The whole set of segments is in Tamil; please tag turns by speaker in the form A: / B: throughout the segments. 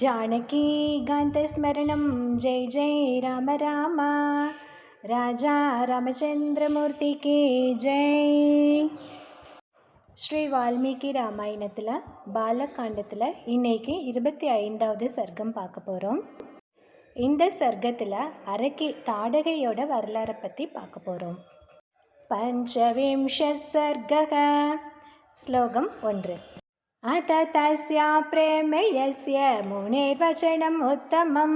A: जानकीकान्तस्मरणं जय जय राम राम ராஜா ராமச்சந்திரமூர்த்திக்கு ஜெய் ஸ்ரீ வால்மீகி ராமாயணத்தில் பாலகாண்டத்தில் இன்னைக்கு இருபத்தி ஐந்தாவது சர்க்கம் பார்க்க போகிறோம் இந்த சர்க்கத்தில் அரக்கி தாடகையோட வரலாறை பற்றி பார்க்க போகிறோம் பஞ்சவிம்ச சர்க்கக ஸ்லோகம் ஒன்று अथ तस्या प्रेमयस्य मुनेर्वचनम् उत्तमं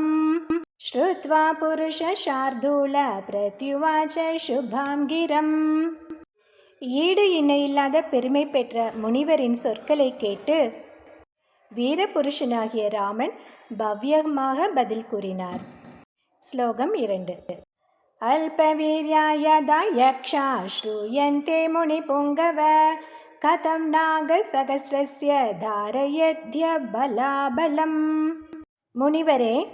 A: श्रुत्वा पुरुषशार्दूल प्रत्युवाच शुभां गिरम् ஈடு இணையில்லாத பெருமை பெற்ற முனிவரின் சொற்களை கேட்டு வீரபுருஷனாகிய ராமன் பவ்யமாக பதில் கூறினார் ஸ்லோகம் இரண்டு அல்பவீர்யாயதா யக்ஷா ஸ்ரூயந்தே முனிபுங்கவ கதம் நாகசகசிரஸ்ய தாரயத்ய பலாபலம் முனிவரே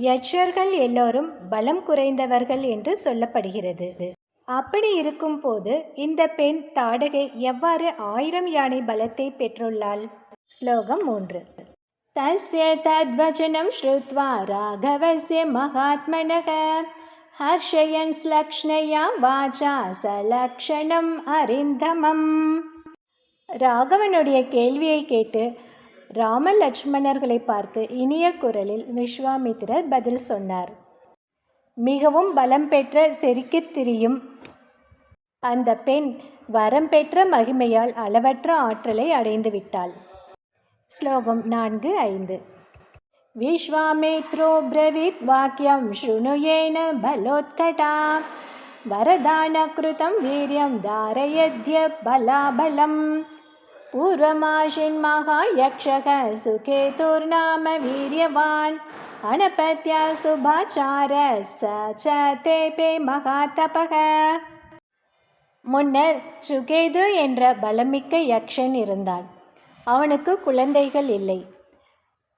A: யட்சர்கள் எல்லோரும் பலம் குறைந்தவர்கள் என்று சொல்லப்படுகிறது. அப்படி இருக்கும்போது இந்த பெண் தாடகை எவ்வாறு ஆயிரம் யானை பலத்தை பெற்றுள்ளாள்? ஸ்லோகம் மூன்று. தஸ்ய தத்வச்சனம் ஸ்ருத்வா ராகவசிய மகாத்மனக. ஹர்ஷயன் ஸ்லக்ஷ்ணயா வாச்சா சலக்ஷணம் அரிந்தமம் ராகவனுடைய கேள்வியை கேட்டு ராம லட்சுமணர்களை பார்த்து இனிய குரலில் விஸ்வாமித்திரர் பதில் சொன்னார். மிகவும் பலம் பெற்ற செருக்கித் திரியும் அந்த பெண் வரம் பெற்ற மகிமையால் அளவற்ற ஆற்றலை அடைந்து விட்டாள். ஸ்லோகம் நான்கு ஐந்து. விஸ்வாமித்ரோ பிரவீத் வாக்கியம் ஸ்ருணுயேன பலோத்கடா वरदानकृतं वीर्यं धारयद्य बलाबलं पूर्वमाशिन्महायक्षः सुकेतुर्नाम वीर्यवान् अनपत्या सुभाचार स च तेपे महातपः முன்னர் சுகேது என்ற பலமிக்க யக்ஷன் இருந்தான் அவனுக்கு குழந்தைகள் இல்லை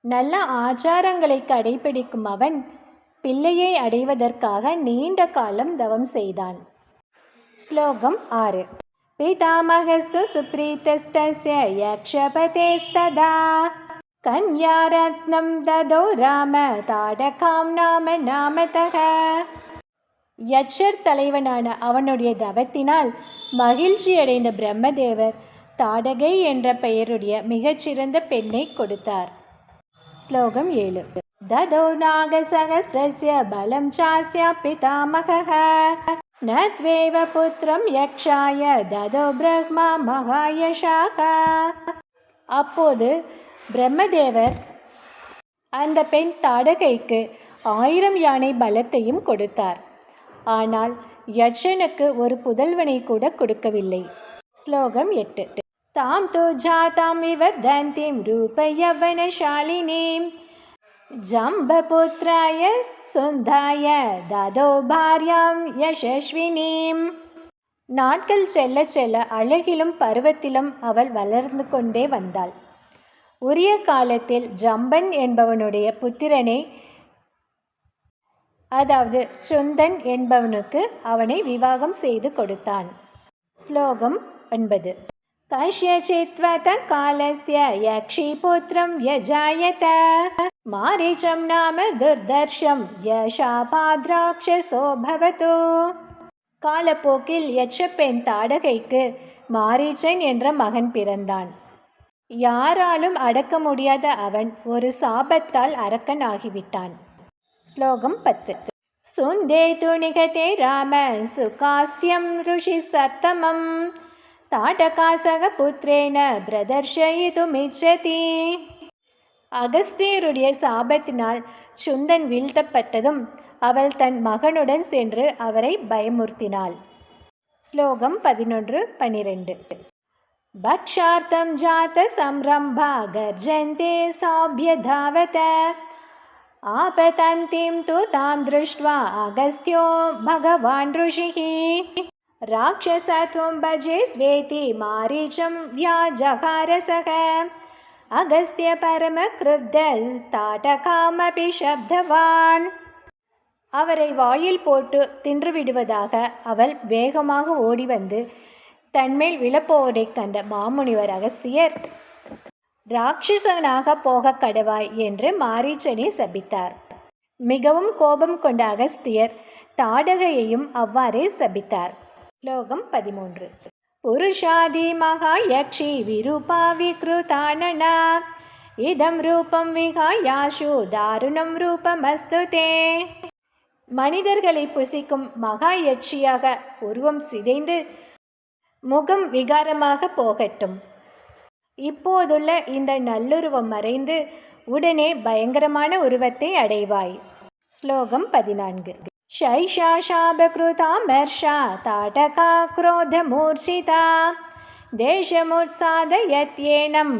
A: நல்ல ஆச்சாரங்களை கடைபிடிக்கும் அவன் பிள்ளையை அடைவதற்காக நீண்ட காலம் தவம் செய்தான். ஸ்லோகம் ஆறு. பிதாமகஸ்து சுப்ரீதஸ்தஸ்ய யக்ஷபதேஸ்ததா. கன்யாரத்னம் ததோ ராம தாடகாம் நாம நாமதக. யட்சர் தலைவனான அவனுடைய தவத்தினால் மகிழ்ச்சியடைந்த பிரம்மதேவர் தாடகை என்ற பெயருடைய மிகச்சிறந்த பெண்ணை கொடுத்தார். ஸ்லோகம் ஏழு. ददौ नागसहस्रस्य बलं चास्य पितामहः न त्वेव पुत्रं यक्षाय ददौ ब्रह्मा மகாயஷாக அப்போது பிரம்மதேவர் அந்த பெண் தாடகைக்கு ஆயிரம் யானை பலத்தையும் கொடுத்தார் ஆனால் யட்சனுக்கு ஒரு புதல்வனை கூட கொடுக்கவில்லை ஸ்லோகம் எட்டு தாம் தோ ஜாதாம் விவர்தந்திம் ரூபயவனசாலினீம் ஜம்பபுத்திராய சுந்தாய ததோ பாரியாம் யசஸ்வினீம் நாட்கள் செல்ல செல்ல அழகிலும் பருவத்திலும் அவள் வளர்ந்து கொண்டே வந்தாள் உரிய காலத்தில் ஜம்பன் என்பவனுடைய புத்திரனை அதாவது சுந்தன் என்பவனுக்கு அவனை விவாகம் செய்து கொடுத்தான் ஸ்லோகம் ஒன்பது कस्यचित्वत कालस्य यक्षीपुत्रं व्यजायत मारीचं नाम दुर्दर्शं यशापाद्राक्षसो भवतु காலப்போக்கில் யட்சப்பெண் தாடகைக்கு மாரீச்சன் என்ற மகன் பிறந்தான் யாராலும் அடக்க முடியாத அவன் ஒரு சாபத்தால் அரக்கன் ஆகிவிட்டான் ஸ்லோகம் பத்து சுந்தே துணிகதே ராம சுகாஸ்தியம் ருஷி சத்தமம் தாட்டகாசக புத்திரேன பிரதர்ஷயிதுமிச்சதி அகஸ்தியருடைய சாபத்தினால் சுந்தன் வீழ்த்தப்பட்டதும் அவள் தன் மகனுடன் சென்று அவரை பயமுறுத்தினாள் ஸ்லோகம் பதினொன்று பனிரெண்டு பக்ஷார்த்தம் ஜாத சம்ரம்பா கர்ஜந்தே சாபியதாவத ஆபதந்திம் து தாம் திருஷ்டுவா அகஸ்தியோ பகவான் ऋषिः राक्षसत्वं भजे स्वेति मारीचं व्याजहारसः அகஸ்தியபரமக்ருத்தல் தாடகாமபி சப்தவான் அவரை வாயில் போட்டு தின்றுவிடுவதாக அவள் வேகமாக ஓடி வந்து தன்மேல் விழப்போவதைக் கண்ட மாமுனிவர் அகஸ்தியர் ராட்சசனாக போக கடவாய் என்று மாரீச்சனை சபித்தார். மிகவும் கோபம் கொண்ட அகஸ்தியர் தாடகையையும் அவ்வாறே சபித்தார். ஸ்லோகம் பதிமூன்று. புருஷாதி மகாயக்ஷி விரூபா விக்ருதானனா. இதம் ரூபம் விகாயாஷு தாருணம் ரூபமஸ்து தே மனிதர்களை புசிக்கும் மகா யட்சியாக உருவம் சிதைந்து முகம் விகாரமாக போகட்டும். இப்போதுள்ள இந்த நல்லுருவம் மறைந்து உடனே பயங்கரமான உருவத்தை அடைவாய். ஸ்லோகம் பதினான்கு. शैषाशापकृता मर्षा ताटका क्रोधमूर्छिता தேசமுற்சாதயத்யேனம்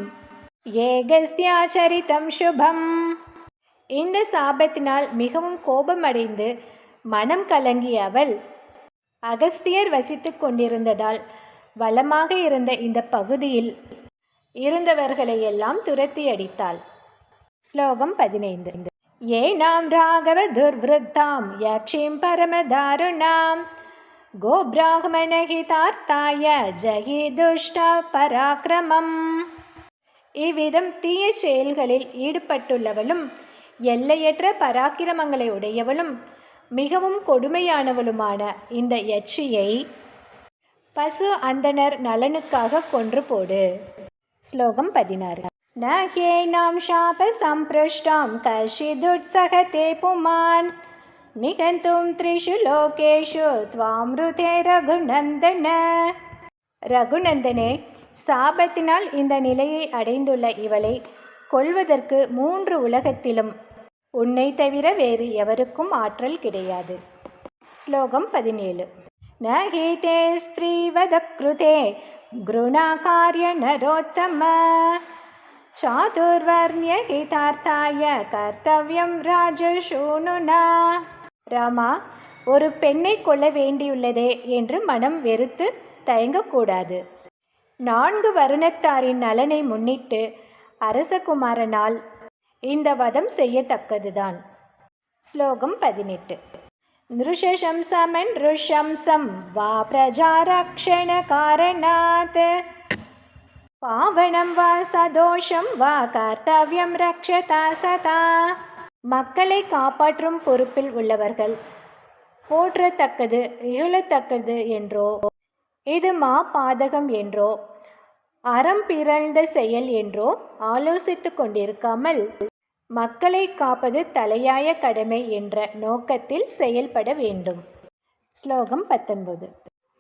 A: ஏகஸ்தியாச்சரித்தம் சுபம் இந்த சாபத்தினால் மிகவும் கோபமடைந்து மனம் கலங்கிய அவள் அகஸ்தியர் வசித்து கொண்டிருந்ததால் வளமாக இருந்த இந்த பகுதியில் இருந்தவர்களையெல்லாம் துரத்தி அடித்தாள் ஸ்லோகம் பதினைந்து ஏனாம் ராகவ துர்வృத்தாம் யக்ஷீம் பரமதாருணாம். கோபிராகமணஹிதார்த்தாய ஜகி துஷ்ட பராக்கிரமம். இவ்விதம் தீய செயல்களில் ஈடுபட்டுள்ளவளும் எல்லையற்ற பராக்கிரமங்களை உடையவளும் மிகவும் கொடுமையானவளுமான இந்த யட்சியை பசு அந்தனர் நலனுக்காக கொன்று போடு. ஸ்லோகம் பதினாறு. न ह्येनां शापसम्पृष्टां कश्चिदुत्सहते पुमान् निघन्तुं त्रिषु लोकेषु त्वामृते ரகுநந்தன ரகுநந்தனே சாபத்தினால் இந்த நிலையை அடைந்துள்ள இவளை கொல்வதற்கு மூன்று உலகத்திலும் உன்னை தவிர வேறு எவருக்கும் ஆற்றல் கிடையாது ஸ்லோகம் பதினேழு ந ஹீதே ஸ்திரீவதக்ருதே குருணாகாரிய நரோத்தம சாதுர்வர்ணியகிதார்த்தாய கர்த்தவியம் ராஜசூனுனா. ராமா ஒரு பெண்ணை கொல்ல வேண்டியுள்ளதே என்று மனம் வெறுத்து தயங்கக்கூடாது. நான்கு வருணத்தாரின் நலனை முன்னிட்டு அரசகுமாரனால் இந்த வதம் செய்யத்தக்கதுதான். ஸ்லோகம் பதினெட்டு. நிருஷம்சமன் ருஷம்சம் வா பிரஜாரக்ஷண காரணாத். பாவனம் வா சதோஷம் வா கர்த்தவியம் ரக்ஷதா சதா. மக்களை காப்பாற்றும் பொறுப்பில் உள்ளவர்கள் போற்றத்தக்கது இகழத்தக்கது என்றோ இது மா பாதகம் என்றோ அறம் பிறழ்ந்த செயல் என்றோ ஆலோசித்து கொண்டிருக்காமல் மக்களை காப்பது தலையாய கடமை என்ற நோக்கத்தில் செயல்பட வேண்டும். ஸ்லோகம் பத்தொன்பது.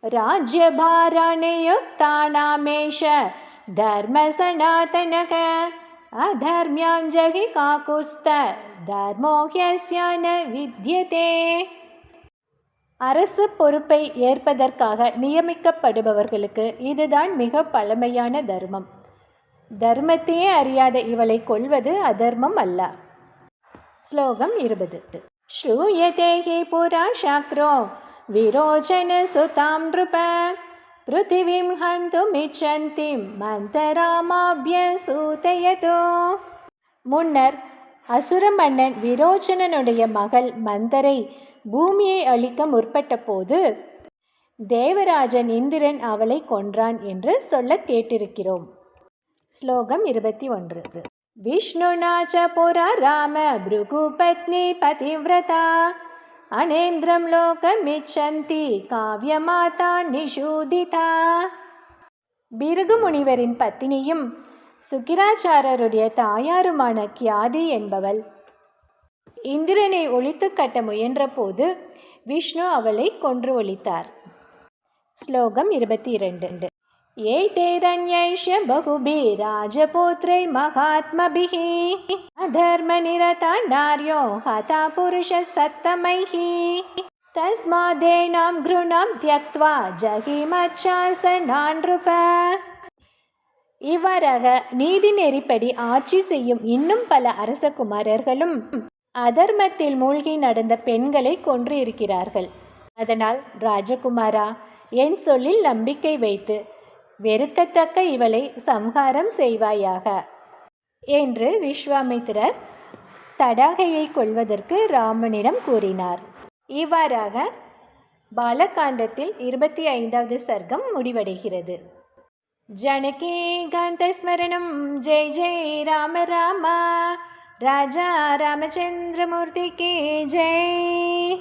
A: ராஜ்யபாராணியுக்தானாமேஷ தர்ம சனாதனக அதர்மியாம் ஜகி காக்குஸ்த தர்மோஹியஸ்யான வித்யதே அரசு பொறுப்பை ஏற்பதற்காக நியமிக்கப்படுபவர்களுக்கு இதுதான் மிக பழமையான தர்மம். தர்மத்தையே அறியாத இவளை கொல்வது அதர்மம் அல்ல. ஸ்லோகம் இருபது ஸ்ரூயதே ஹி புரா சாக்ரோ விரோச்சன சுதாம் நிருப पृथिवीं ஹந்துமிச்சந்திம் மந்தராமாபிய முன்னர் அசுர மன்னன் விரோச்சனனுடைய மகள் மந்தரை பூமியை அழிக்க முற்பட்ட போது தேவராஜன் இந்திரன் அவளை கொன்றான் என்று சொல்ல கேட்டிருக்கிறோம். ஸ்லோகம் இருபத்தி ஒன்று. விஷ்ணுனா ச புரா ராம பிருகுபத்னி பதிவிரதா அனேந்திரம் லோகமிச்சந்தி காவியமாதா நிஷூதிதா பிருகுமுனிவரின் பத்தினியும் சுக்கிராச்சாரருடைய தாயாருமான கியாதி என்பவள். இந்திரனை ஒழித்து கட்ட முயன்றபோது விஷ்ணு அவளை கொன்று ஒழித்தார். ஸ்லோகம் இருபத்தி இரண்டு. एतैरन्यैष बहुभिः राजपुत्रैर्महात्मभिः अधर्मनिरता नार्यो हता पुरुषसत्तमैः तस्मादेनां घृणां त्यक्त्वा ஜகிமச்சாசனான் நృப இவ்வாறாக நீதி நெறிப்படி ஆட்சி செய்யும் இன்னும் பல அரசகுமாரர்களும் அதர்மத்தில் மூழ்கி நடந்த பெண்களை கொன்று இருக்கிறார்கள் அதனால் ராஜகுமாரா என் சொல்லில் நம்பிக்கை வைத்து வெறுக்கத்தக்க இவளை சம்ஹாரம் செய்வாயாக. என்று விஸ்வாமித்திரர் தடாகையை கொள்வதற்கு ராமனிடம் கூறினார். இவ்வாறாக பாலகாண்டத்தில் இருபத்தி ஐந்தாவது சர்க்கம் முடிவடைகிறது. ஜனகே காந்த ஸ்மரணம். ஜெய் ஜெய் ராம ராமா. ராஜா ராமச்சந்திரமூர்த்திக்கு ஜெய்.